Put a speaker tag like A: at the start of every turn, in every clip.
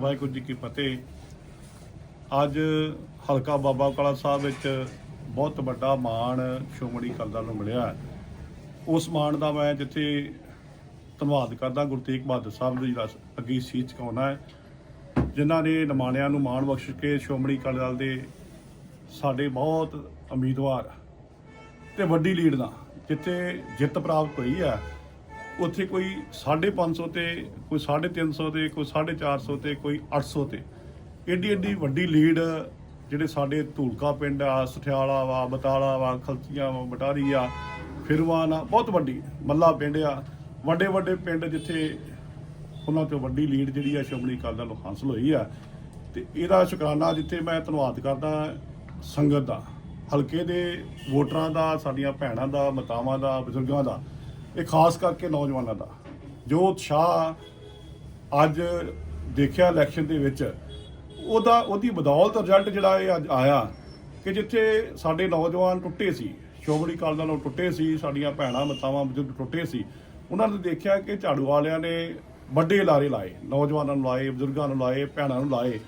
A: ਵਾਹਿਗੁਰੂ ਜੀ ਕੀ ਫਤਿਹ। ਅੱਜ ਹਲਕਾ ਬਾਬਾ ਕਾਲਾ ਸਾਹਿਬ ਵਿੱਚ ਬਹੁਤ ਵੱਡਾ ਮਾਣ ਸ਼੍ਰੋਮਣੀ ਅਕਾਲੀ ਦਲ ਨੂੰ ਮਿਲਿਆ ਉਸ ਮਾਣ ਦਾ ਮੈਂ ਜਿੱਥੇ ਧੰਨਵਾਦ ਕਰਦਾ, ਗੁਰੂ ਤੇਗ ਬਹਾਦਰ ਸਾਹਿਬ ਜੀ ਦਾ ਅੱਗੇ ਸੀਸ ਝੁਕਾਉਣਾ ਹੈ। ਜਿਨ੍ਹਾਂ ਨੇ ਨਿਮਾਣਿਆਂ ਨੂੰ ਮਾਣ ਬਖਸ਼ ਕੇ ਸ਼੍ਰੋਮਣੀ ਅਕਾਲੀ ਦਲ ਦੇ ਸਾਡੇ ਬਹੁਤ ਉਮੀਦਵਾਰ ਤੇ ਵੱਡੀ ਲੀਡ ਨਾਲ ਜਿੱਥੇ ਜਿੱਤ ਪ੍ਰਾਪਤ ਹੋਈ ਹੈ। ਉੱਥੇ ਕੋਈ 550 ਤੇ, ਕੋਈ 350 ਤੇ, ਕੋਈ 450 ਤੇ, ਕੋਈ 800 ਤੇ। ਏਡੀ ਏਡੀ ਵੱਡੀ ਲੀਡ ਜਿਹੜੇ ਸਾਡੇ ਧੂਲਕਾ ਪਿੰਡ ਆ, ਸਠਿਆਲਾ ਵਾ, ਬਤਾਲਾ ਵਾ ਖਲਚੀਆਂ ਵਾ, ਬਟਾਰੀ ਆ ਫਿਰਵਾਨ ਆ ਬਹੁਤ ਵੱਡੀ ਮੱਲਾ ਪਿੰਡ ਆ। ਵੱਡੇ ਵੱਡੇ ਪਿੰਡ ਜਿੱਥੇ ਉਹਨਾਂ ਤੋਂ ਵੱਡੀ ਲੀਡ ਜਿਹੜੀ ਆ, ਸ਼੍ਰੋਮਣੀ ਅਕਾਲੀ ਦਲ ਹਾਸਲ ਹੋਈ ਆ। ਤੇ ਇਹਦਾ ਸ਼ੁਕਰਾਨਾ ਜਿੱਥੇ ਮੈਂ ਧੰਨਵਾਦ ਕਰਦਾ ਸੰਗਤ ਦਾ। ਹਲਕੇ ਦੇ ਵੋਟਰਾਂ ਦਾ, ਸਾਡੀਆਂ ਭੈਣਾਂ ਦਾ, ਮਾਤਾਵਾਂ ਦਾ, ਬਜ਼ੁਰਗਾਂ ਦਾ। ਇਹ ਖਾਸ ਕਰਕੇ ਨੌਜਵਾਨਾਂ ਦਾ। ਜੋ ਉਤਸ਼ਾਹ ਅੱਜ ਦੇਖਿਆ ਇਲੈਕਸ਼ਨ ਦੇ ਵਿੱਚ, ਉਹਦਾ, ਉਹਦੀ ਬਦੌਲਤ ਰਿਜ਼ਲਟ ਜਿਹੜਾ ਇਹ ਅੱਜ ਆਇਆ ਕਿ ਜਿੱਥੇ ਸਾਡੇ ਨੌਜਵਾਨ ਟੁੱਟੇ ਸੀ ਸ਼ੋਭੜੀ ਕਾਲ ਦਾ ਨੂੰ ਟੁੱਟੇ ਸੀ, ਸਾਡੀਆਂ ਭੈਣਾਂ ਮਾਤਾਵਾਂ ਬਜ਼ੁਰਗ ਟੁੱਟੇ ਸੀ, ਉਹਨਾਂ ਨੇ ਦੇਖਿਆ ਕਿ ਝਾੜੂ ਵਾਲਿਆਂ ਨੇ ਵੱਡੇ ਲਾਰੇ ਲਾਏ, ਨੌਜਵਾਨਾਂ ਨੂੰ ਲਾਏ, ਬਜ਼ੁਰਗਾਂ ਨੂੰ ਲਾਏ, ਭੈਣਾਂ ਨੂੰ ਲਾਏ।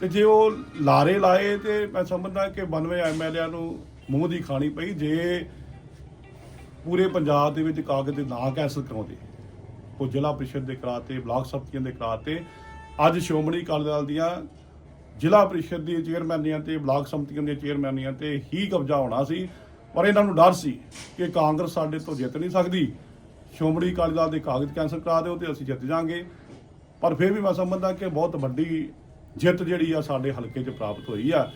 A: ਤੇ ਜੇ ਉਹ ਲਾਰੇ ਲਾਏ ਤੇ ਮੈਂ ਸਮਝਦਾ ਕਿ 92 ਐਮਐਲਏਆਂ ਨੂੰ ਮੂੰਹ ਦੀ ਖਾਣੀ ਪਈ, ਜੇ ਪੂਰੇ ਪੰਜਾਬ ਦੇ ਵਿੱਚ ਕਾਗਜ਼ ਦੇ ਨਾਂ ਕੈਂਸਲ ਕਰਾਉਂਦੇ। ਉਹ ਜ਼ਿਲ੍ਹਾ ਪ੍ਰੀਸ਼ਦ ਦੇ ਕਰਾਤੇ ਬਲਾਕ ਸੰਮਤੀਆਂ ਦੇ ਕਰਾਤੇ ਅੱਜ ਸ਼੍ਰੋਮਣੀ ਅਕਾਲੀ ਦਲ ਦੀਆਂ ਜ਼ਿਲ੍ਹਾ ਪ੍ਰੀਸ਼ਦ ਦੀ ਚੇਅਰਮੈਨੀਆਂ ਤੇ ਬਲਾਕ ਸੰਮਤੀਆਂ ਦੀਆਂ ਚੇਅਰਮੈਨੀਆਂ ਤੇ ਹੀ ਕਬਜ਼ਾ ਹੋਣਾ ਸੀ। ਪਰ ਇਹਨਾਂ ਨੂੰ ਡਰ ਸੀ ਕਿ ਕਾਂਗਰਸ ਸਾਡੇ ਤੋਂ ਜਿੱਤ ਨਹੀਂ ਸਕਦੀ। ਸ਼੍ਰੋਮਣੀ ਅਕਾਲੀ ਦਲ ਦੇ ਕਾਗਜ਼ ਕੈਂਸਲ ਕਰਾ ਦਿਓ ਤੇ ਅਸੀਂ ਜਿੱਤ ਜਾਾਂਗੇ। ਪਰ ਫਿਰ ਵੀ ਮੈਂ ਸਮਝਦਾ ਕਿ ਬਹੁਤ ਵੱਡੀ ਜਿੱਤ ਜਿਹੜੀ ਆ ਸਾਡੇ ਹਲਕੇ 'ਚ ਪ੍ਰਾਪਤ ਹੋਈ ਆ।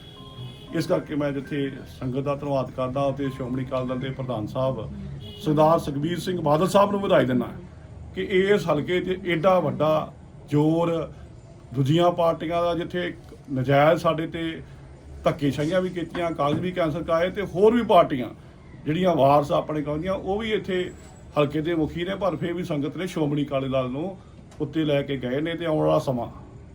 A: ਇਸ ਕਰਕੇ ਮੈਂ ਜਿੱਥੇ ਸੰਗਤ ਦਾ ਧੰਨਵਾਦ ਕਰਦਾ ਤੇ ਸ਼੍ਰੋਮਣੀ ਅਕਾਲੀ ਦਲ ਦੇ ਪ੍ਰਧਾਨ ਸਾਹਿਬ ਸਰਦਾਰ ਸੁਖਬੀਰ ਸਿੰਘ ਬਾਦਲ ਸਾਹਿਬ ਨੂੰ ਵਧਾਈ ਦਿੰਦਾ ਕਿ ਇਸ ਹਲਕੇ 'ਚ ਐਡਾ ਵੱਡਾ ਜ਼ੋਰ ਦੂਜੀਆਂ ਪਾਰਟੀਆਂ ਦਾ ਜਿੱਥੇ ਇੱਕ ਨਜਾਇਜ਼ ਸਾਡੇ ਤੇ ਧੱਕੇਸ਼ਾਹੀਆਂ ਵੀ ਕੀਤੀਆਂ, ਕਾਗਜ਼ ਵੀ ਕੈਂਸਲ ਕਰਾਏ ਤੇ ਹੋਰ ਵੀ ਪਾਰਟੀਆਂ ਜਿਹੜੀਆਂ ਵਾਰਸ ਆਪਣੇ ਕਹਿੰਦੀਆਂ ਉਹ ਵੀ ਇੱਥੇ ਹਲਕੇ ਦੇ ਮੁਖੀ ਨੇ, ਪਰ ਫਿਰ ਵੀ ਸੰਗਤ ਨੇ ਸ਼੍ਰੋਮਣੀ ਅਕਾਲੀ ਦਲ ਨੂੰ ਉੱਤੇ ਲੈ ਕੇ ਗਏ ਨੇ ਤੇ ਆਉਣ ਵਾਲਾ ਸਮਾਂ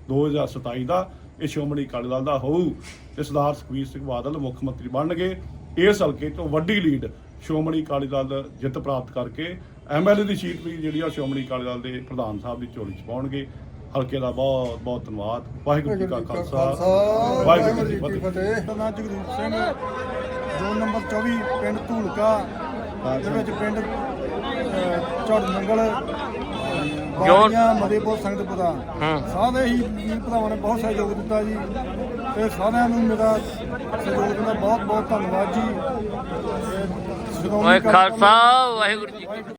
A: 2027 ਦਾ ਇਹ ਸ਼੍ਰੋਮਣੀ ਅਕਾਲੀ ਦਲ ਦਾ ਹੋਊ ਤੇ ਸਰਦਾਰ ਸੁਖਬੀਰ ਸਿੰਘ ਬਾਦਲ ਮੁੱਖ ਮੰਤਰੀ ਬਣਨਗੇ। ਇਸ ਹਲਕੇ ਤੋਂ ਵੱਡੀ ਲੀਡ ਸ਼੍ਰੋਮਣੀ ਅਕਾਲੀ ਦਲ ਜਿੱਤ ਪ੍ਰਾਪਤ ਕਰਕੇ ਐਮਐਲਏ ਦੀ ਸੀਟ ਵੀ ਜਿਹੜੀ ਆ ਸ਼੍ਰੋਮਣੀ ਅਕਾਲੀ ਦਲ ਦੇ ਪ੍ਰਧਾਨ ਸਾਹਿਬ ਦੀ ਝੋਲੀ ਚ ਪਾਉਣਗੇ। ਹਲਕੇ ਦਾ ਬਹੁਤ ਬਹੁਤ ਧੰਨਵਾਦ। ਵਾਹਿਗੁਰੂ ਜੀ ਕਾ ਖਾਲਸਾ। ਵਾਹਿਗੁਰੂ ਜੀ ਕੀ ਫਤਿਹ।
B: ਜਗਰੂਪ ਸਿੰਘ ਜ਼ੋਨ ਨੰਬਰ 24 ਪਿੰਡ ਧੂਲਕਾ ਦੇ ਵਿੱਚ ਪਿੰਡ ਅਹ, ਝੜ ਬਾੜੀਆਂ ਮਦੇਪੁਰ ਸੰਗਤ ਪ੍ਰਧਾਨ। ਸਾਰੇ ਹੀ ਵੀਰ ਭਰਾਵਾਂ ਨੇ ਬਹੁਤ ਸਹਿਯੋਗ ਦਿੱਤਾ ਜੀ। ਤੇ ਸਾਰਿਆਂ ਨੂੰ ਮੇਰਾ ਸਹਿਯੋਗ ਦਾ ਬਹੁਤ ਬਹੁਤ ਧੰਨਵਾਦ ਜੀ।
C: ਖਾਲਸਾ। ਵਾਹਿਗੁਰੂ ਜੀ